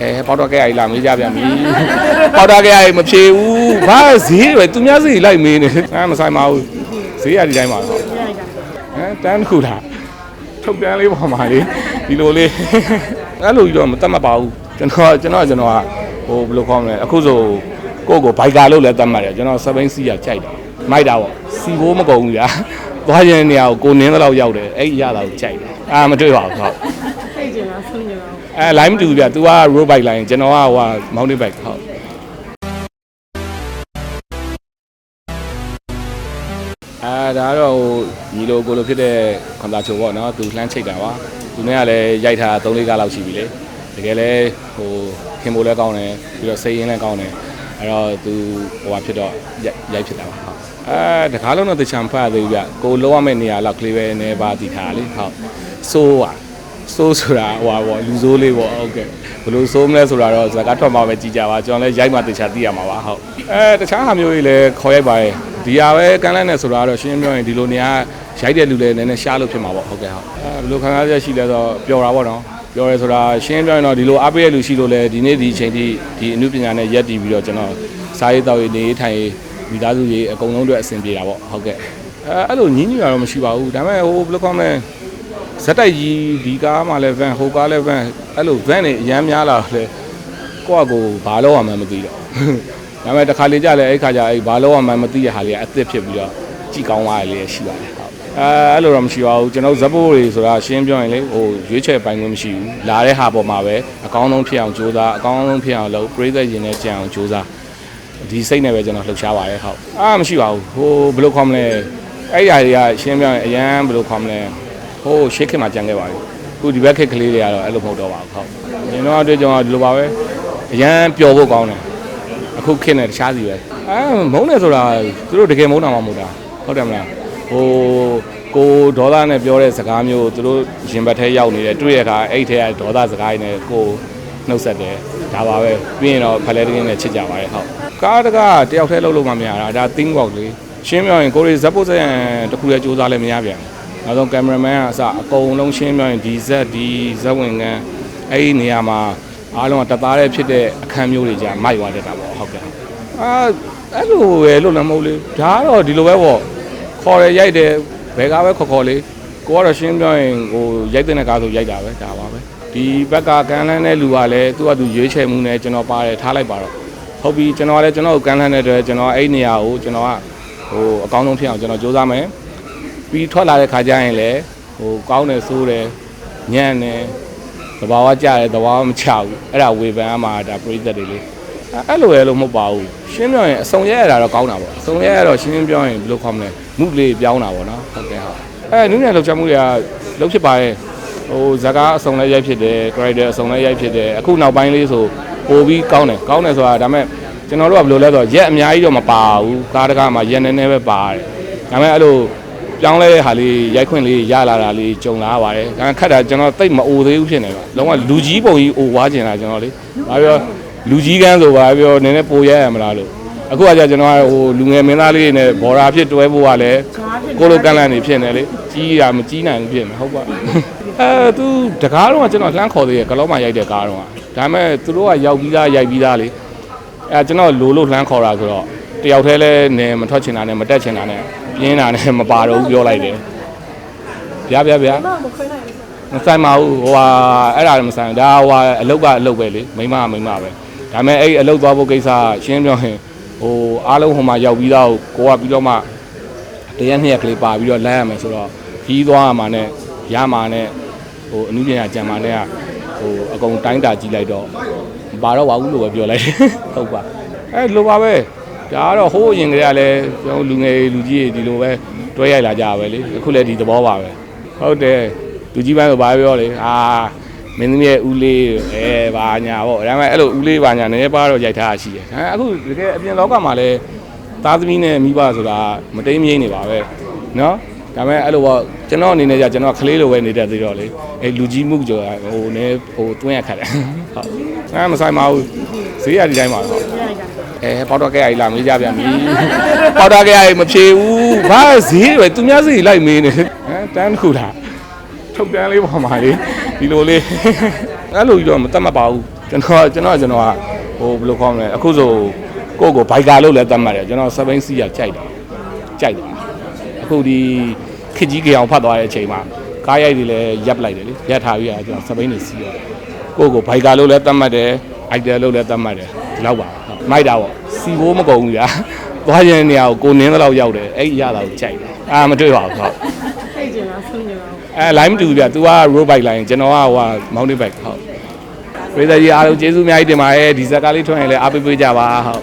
အဲပေါက်တော့ကဲရည်လာမေးကြပြန်ပြီပေါက်တော့ကဲရည်မဖြေဘူးဘာဈေးပဲသူများစီလိုက်မေးနေအဲမဆိုင်ပါဘူးဈေးရဒီတိုင်းပါတော့ဟမ်တန်းတစ်ခုလားထုတ်တန်းလေးပေါ်မှာလေဒီလိုလေးအဲ့လိုကြီးတော့မတတ်မှတ်ပါဘူးကျွန်တော်ကျွန်တော်ကျွန်တော်ကဟိုဘယ်လိုခေါ်မလဲအခုဆိုကိုယ့်ကိုဘိုက်ကာလို့လည်းတတ်မှတ်တယ်ကျွန်တော်စပိန်စီးရကြိုက်တယ်မိုက်တာပေါ့စီဘိုးမကုန်ဘူးညာသွားရင်နေရာကိုကိုနင်းတော့ရောက်တယ်အဲ့ဒီရတာကိုကြိုက်တယ်အာမတွေ့ပါဘူးဟုတ်ဖိတ်ကျင်လားဆုံးကျင်လား အဲ line မတူဘူးဗျ तू က road bike line ကျွန်တော်ကဟိုဟာ mountain bike ဟုတ်အဲဒါကတော့ဟိုညီလိုကိုလိုဖြစ်တဲ့ခွန်သာချိုပေါ့နော်သူလှမ်းချိတ်တာပါသူနဲ့ကလည်းရိုက်ထား3-4ကားလောက်ရှိပြီလေတကယ်လဲဟိုခင်မိုးလည်းကောင်းတယ်ပြီးတော့စိတ်ရင်းလည်းကောင်းတယ်အဲ့တော့သူဟိုဟာဖြစ်တော့ရိုက်ရိုက်ဖြစ်တာပါဟုတ်အဲတကားလုံးတော့တချံဖတ်ရသေးဘူးဗျကိုလုံးဝမဲ့နေရာလောက်ကလေးပဲနေပါတည်ထားလေဟုတ်စိုးပါ စိုးဆိုတာဟိုပါပေါ့လူစိုးလေးပေါ့ဟုတ်ကဲ့ဘယ်လိုစိုးမလဲဆိုတာတော့ဇာတ်ထွက်မှာပဲကြည်ကြပါကျွန်တော်လည်းရိုက်မှတေချာသိရမှာပါဟုတ်အဲတခြားဟာမျိုးတွေလည်းခေါ်ရိုက်ပါရဲ့ဒီဟာပဲကန်းလန်းနဲ့ဆိုတာတော့ရှင်းပြောရင်ဒီလိုနေရာရိုက်တဲ့လူလည်းနည်းနည်းရှားလို့ဖြစ်မှာပေါ့ဟုတ်ကဲ့ဟုတ်အဲဘယ်လိုခံစားချက်ရှိလဲဆိုတော့ပျော်တာပေါ့နော်ပျော်ရဲဆိုတာရှင်းပြောရင်တော့ဒီလိုအားပေးရလူရှိလို့လည်းဒီနေ့ဒီအချိန်ထိဒီအမှုပညာနဲ့ရက်တည်ပြီးတော့ကျွန်တော်စားရေးတောက်ရေးနေရေးထိုင်ရေးမိသားစုရေးအကုန်လုံးအတွက်အဆင်ပြေတာပေါ့ဟုတ်ကဲ့အဲအဲ့လိုညင်းညူရတော့မရှိပါဘူးဒါပေမဲ့ဟိုဘယ်လိုခေါ်မလဲ ဇက်တိုက်ကြီးဒီကားမှလည်းဗန်ဟိုကားလည်းဗန်အဲ့လိုဗန်နေအရမ်းများလာတော့လေကိုယ့်အကိုဘာလို့ရမှန်းမသိတော့ဒါပေမဲ့တစ်ခါလေကြာလဲအဲ့ခါကျအဲ့ဘာလို့ရမှန်းမသိတဲ့ဟာလေးကအသစ်ဖြစ်ပြီးတော့ကြည်ကောင်းသွားရလေးရှိပါတယ်ဟုတ်အဲအဲ့လိုတော့မရှိပါဘူးကျွန်တော်ဇက်ဘိုးတွေဆိုတာရှင်းပြောရင်လေဟိုရွေးချယ်ပိုင်ခွင့်မရှိဘူးလာတဲ့ဟာပေါ်မှာပဲအကောင်းဆုံးဖြစ်အောင်ကြိုးစားအကောင်းဆုံးဖြစ်အောင်လုပ်ပြိသက်ရင်နဲ့ကြံအောင်ကြိုးစားဒီစိတ်နဲ့ပဲကျွန်တော်လှုပ်ရှားပါတယ်ဟုတ်အားမရှိပါဘူးဟိုဘယ်လိုခေါ်မလဲအဲ့ဒီအရာတွေကရှင်းပြောရင်အရန်ဘယ်လိုခေါ်မလဲ ဟိုရှေ့ခေတ်မှာကြံခဲ့ပါပြီအခုဒီဘက်ခေတ်ကလေးတွေကတော့အဲ့လိုမဟုတ်တော့ပါဘူးဟုတ်ကျွန်တော်အတွေ့အကြုံကဒီလိုပါပဲအရန်ပျော်ဖို့ကောင်းတယ်အခုခေတ်နဲ့တခြားစီပဲအဲမုန်းတယ်ဆိုတာသူတို့တကယ်မုန်းတာမှမဟုတ်တာဟုတ်တယ်မလားဟိုကိုဒေါသနဲ့ပြောတဲ့စကားမျိုးသူတို့ရင်ဘတ်ထဲရောက်နေတယ်တွေ့ရခါအဲ့ထဲကဒေါသစကားတွေနဲ့ကိုနှုတ်ဆက်တယ်ဒါပါပဲပြီးရင်တော့ဖလဲတင်းနဲ့ချစ်ကြပါရဲ့ဟုတ်ကားတကားတယောက်တည်းလှုပ်လို့မှမရတာဒါ think work လေးရှင်းပြောရင်ကိုရီဇက်ပုတ်စရန်တစ်ခုလည်းစူးစမ်းလည်းမရပြန်ဘူး နောက်ဆုံးကင်မရာမန်ကအစအကုန်လုံးရှင်းပြရင်ဒီဇက်ဒီဇက်ဝင်ကန်အဲ့ဒီနေရာမှာအားလုံးကတသားတည်းဖြစ်တဲ့အခန်းမျိုးတွေကြာမိုက်သွားတတ်တာပေါ့ဟုတ်ကဲ့အာအဲ့လိုပဲလို့လည်းမဟုတ်လေဒါကတော့ဒီလိုပဲပေါ့ခေါ်ရရိုက်တယ်ဘယ်ကားပဲခေါ်ခေါ်လေကိုကတော့ရှင်းပြရင်ဟိုရိုက်တဲ့ကားဆိုရိုက်တာပဲဒါပါပဲဒီဘက်ကကန်လန်းတဲ့လူကလည်းသူ့အတူရွေးချယ်မှုနဲ့ကျွန်တော်ပါတယ်ထားလိုက်ပါတော့ဟုတ်ပြီကျွန်တော်ကလည်းကျွန်တော်ကိုကန်လန်းတဲ့အတွက်ကျွန်တော်အဲ့ဒီနေရာကိုကျွန်တော်ကဟိုအကောင်းဆုံးဖြစ်အောင်ကျွန်တော်စူးစမ်းမယ် ပြီးထွက်လာတဲ့ခါကျရင်လည်းဟိုကောင်းတယ်ဆိုးတယ်ညံ့တယ်သဘာဝကြတယ်သဘာဝမချဘူးအဲ့ဒါဝေဖန်အမှာဒါပရိသတ်တွေလေအဲ့အဲ့လိုရဲ့လို့မဟုတ်ပါဘူးရှင်းပြောရင်အစုံရဲရတာတော့ကောင်းတာပေါ့အစုံရဲရတော့ရှင်းရှင်းပြောရင်ဘယ်လိုခေါ်မလဲမှုလေးပြောင်းတာပေါ့နော်ဟုတ်ကဲ့ဟုတ်အဲနုညံလောက်ချမှုတွေကလောက်ဖြစ်ပါရဲ့ဟိုဇကားအစုံလည်းရိုက်ဖြစ်တယ် character အစုံလည်းရိုက်ဖြစ်တယ်အခုနောက်ပိုင်းလေးဆိုပိုပြီးကောင်းတယ်ကောင်းတယ်ဆိုတာဒါပေမဲ့ကျွန်တော်တို့ကဘယ်လိုလဲဆိုတော့ရက်အများကြီးတော့မပါဘူးကားတကားမှာရက်နည်းနည်းပဲပါတယ်ဒါပေမဲ့အဲ့လို ပြောင်းလဲတဲ့ဟာလေးရိုက်ခွင့်လေးရလာတာလေးကြုံလာရပါတယ်။ဒါခက်တာကျွန်တော်တိတ်မအိုသေးဘူးဖြစ်နေပါ။လုံးဝလူကြီးပုံကြီးအိုွားကျင်တာကျွန်တော်လေ။ဘာပြောလူကြီးကန်းဆိုပါပြောနည်းနည်းပိုရရမလားလို့။အခုကကြာကျွန်တော်ကဟိုလူငယ်မင်းသားလေးတွေနဲ့ဘော်ရာဖြစ်တွဲဖို့ကလည်းကိုလိုကန်းလန့်နေဖြစ်နေလေ။ကြီးတာမကြီးနိုင်ဘူးဖြစ်နေဟုတ်ပါ။အဲသူတကားတော့ကျွန်တော်လှမ်းခေါ်သေးတယ်ကလောမှရိုက်တဲ့ကားတော့။ဒါပေမဲ့သူတို့ကရောက်ပြီးသားရိုက်ပြီးသားလေ။အဲကျွန်တော်လိုလို့လှမ်းခေါ်တာဆိုတော့ တယောက်တည်းလဲနေမထွက်ချင်တာနဲ့မတက်ချင်တာနဲ့ပြင်းတာနဲ့မပါတော့ဘူးပြောလိုက်တယ်ဗျာဗျာဗျာမမခွဲနိုင်ဘူးမဆိုင်ပါဘူးဟိုဟာအဲ့ဒါလည်းမဆိုင်ဘူးဒါဟိုဟာအလုတ်ကအလုတ်ပဲလေမိမကမိမပဲဒါပေမဲ့အဲ့အလုတ်သွားဖို့ကိစ္စရှင်းပြောရင်ဟိုအားလုံးဟိုမှာရောက်ပြီးသားကိုကိုကပြီးတော့မှတရက်နှစ်ရက်ကလေးပါပြီးတော့လမ်းရမယ်ဆိုတော့ကြီးသွားရမှာနဲ့ရမှာနဲ့ဟိုအနုပညာကြံမှာနဲ့ကဟိုအကုန်တိုင်းတာကြီးလိုက်တော့မပါတော့ပါဘူးလို့ပဲပြောလိုက်ဟုတ်ပါအဲ့လိုပါပဲ ဒါကတော့ဟိုးအရင်ကတည်းကလည်းကျွန်တော်လူငယ်လူကြီးတွေဒီလိုပဲတွဲရိုက်လာကြပဲလေအခုလည်းဒီသဘောပါပဲဟုတ်တယ်လူကြီးပိုင်းဆိုဘာပြောလဲအာမင်းသမီးရဲ့ဦးလေးအဲဘာညာပေါ့ဒါပေမဲ့အဲ့လိုဦးလေးဘာညာနည်းနည်းပါတော့ရိုက်ထားတာရှိတယ်ဒါပေမဲ့အခုတကယ်အပြင်လောကမှာလည်းသားသမီးနဲ့မိဘဆိုတာမတိမ်မြိမ့်နေပါပဲနော်ဒါပေမဲ့အဲ့လိုပေါ့ကျွန်တော်အနေနဲ့じゃကျွန်တော်ကလေးလိုပဲနေတတ်သေးတော့လေအဲလူကြီးမှုကြောဟိုနည်းဟိုတွင်းရခတ်တယ်ဟုတ်အဲမဆိုင်ပါဘူးဈေးရဒီတိုင်းပါတော့ပြလိုက်တာ အဲပေါက်တော့ကဲရည်လာမေးကြပြန်ပြီပေါက်တော့ကဲရည်မဖြေဘူးဘာဈေးပဲသူများစီလိုက်မေးနေဟမ်တန်းတစ်ခုလားထုတ်တန်းလေးပေါ်မှာလေဒီလိုလေးအဲ့လိုကြီးတော့မတတ်မှတ်ပါဘူးကျွန်ကျွန်တော်ကျွန်တော်ကျွန်တော်ကဟိုဘယ်လိုခေါ်မလဲအခုဆိုကိုယ့်ကိုဘိုက်ကာလို့လည်းတတ်မှတ်တယ်ကျွန်တော်စပိန်စီးရကြိုက်တယ်ကြိုက်တယ်အခုဒီခစ်ကြီးကြောင်ဖတ်သွားတဲ့အချိန်မှာကားရိုက်တွေလည်းရပ်လိုက်တယ်လေရပ်ထားပြီးရကျွန်တော်စပိန်နေစီးရတယ်ကိုယ့်ကိုဘိုက်ကာလို့လည်းတတ်မှတ်တယ်အိုက်တယ်လို့လည်းတတ်မှတ်တယ် ဒီလောက်ပါဟုတ်မိုက်တာပေါ့စီဘိုးမကုန်ဘူးညာသွားခြင်းနေရာကိုကိုနင်းတော့ရောက်တယ်အဲ့ဒီရတာကိုကြိုက်တယ်အာမတွေ့ပါဘူးဟုတ်ထိတ်ကျင်လားဆုံးကျင်လားအဲ line မတူဘူးဗျ။ तू က road bike line ကျွန်တော်ကဟိုက mountain bike ဟုတ်။ပြည်သူကြီးအားလုံးကျေးဇူးအများကြီးတင်ပါတယ်ဒီဇက်ကားလေးထွန်းရင်လည်းအားပေးပေးကြပါဟုတ်